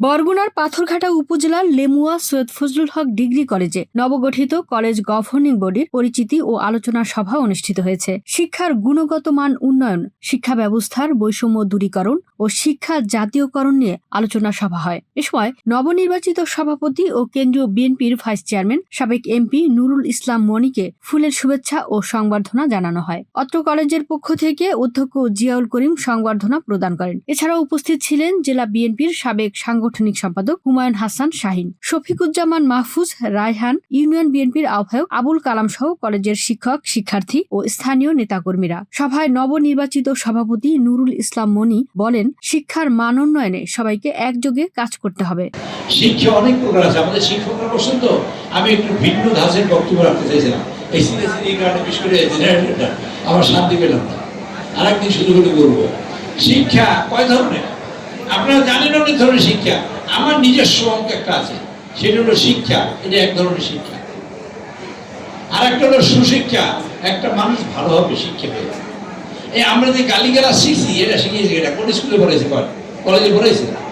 বরগুনার পাথরঘাটা উপজেলার লেমুয়া সৈয়দ ফজলুল হক ডিগ্রি কলেজে নবগঠিত কলেজ গভর্নিং বডির পরিচিতি ও আলোচনা সভা অনুষ্ঠিত হয়েছে। শিক্ষার গুণগত মান উন্নয়ন, শিক্ষা ব্যবস্থার বৈষম্য দূরীকরণ ও শিক্ষা জাতীয়করণ নিয়ে আলোচনা সভা হয়। এ সময় নবনির্বাচিত সভাপতি ও কেন্দ্রীয় বিএনপির ভাইস চেয়ারম্যান সাবেক এমপি নুরুল ইসলাম মনিকে ফুলের শুভেচ্ছা ও সংবর্ধনা জানানো হয়। অত্র কলেজের পক্ষ থেকে অধ্যক্ষ জিয়াউল করিম সংবর্ধনা প্রদান করেন। এছাড়াও উপস্থিত ছিলেন জেলা বিএনপির সাবেক সাংগঠনিক সম্পাদক হুমায়ুন হাসান শাহিন, শফিকুজ্জামান মাহফুজ রায়হান, ইউনিয়ন বিএনপির আহ্বায়ক আবুল কালাম সহ কলেজের শিক্ষক, শিক্ষার্থী ও স্থানীয় নেতাকর্মীরা। সভায় নবনির্বাচিত সভাপতি নুরুল ইসলাম মনি বলেন, শিক্ষার মান উন্নয়নে সবাইকে একযোগে কাজ করতে হবে। শিক্ষা অনেক প্রকার আছে, আমাদের শিক্ষকরা তো, আমি একটু ভিন্ন ধাঁচের বক্তব্য রাখতে চাইছিলাম। এই এই কারণে বিশেষ করে জেনারেটরটা, আমার শান্তি পেলাম না। আর একদিন শুধু শিক্ষা কয় ধরনের? আপনারা জানেন অনেক ধরনের শিক্ষা। আমার নিজস্ব অঙ্ক একটা আছে। সেটা হলো শিক্ষা। এটা এক ধরনের শিক্ষা। আর একটা হলো সুশিক্ষা। একটা মানুষ ভালো হবে শিক্ষা পেয়ে এই আমরা যে গালিগালা শিখছি, এটা শিখিয়েছি, এটা কোন স্কুলে পড়েছি কলেজে পড়েছে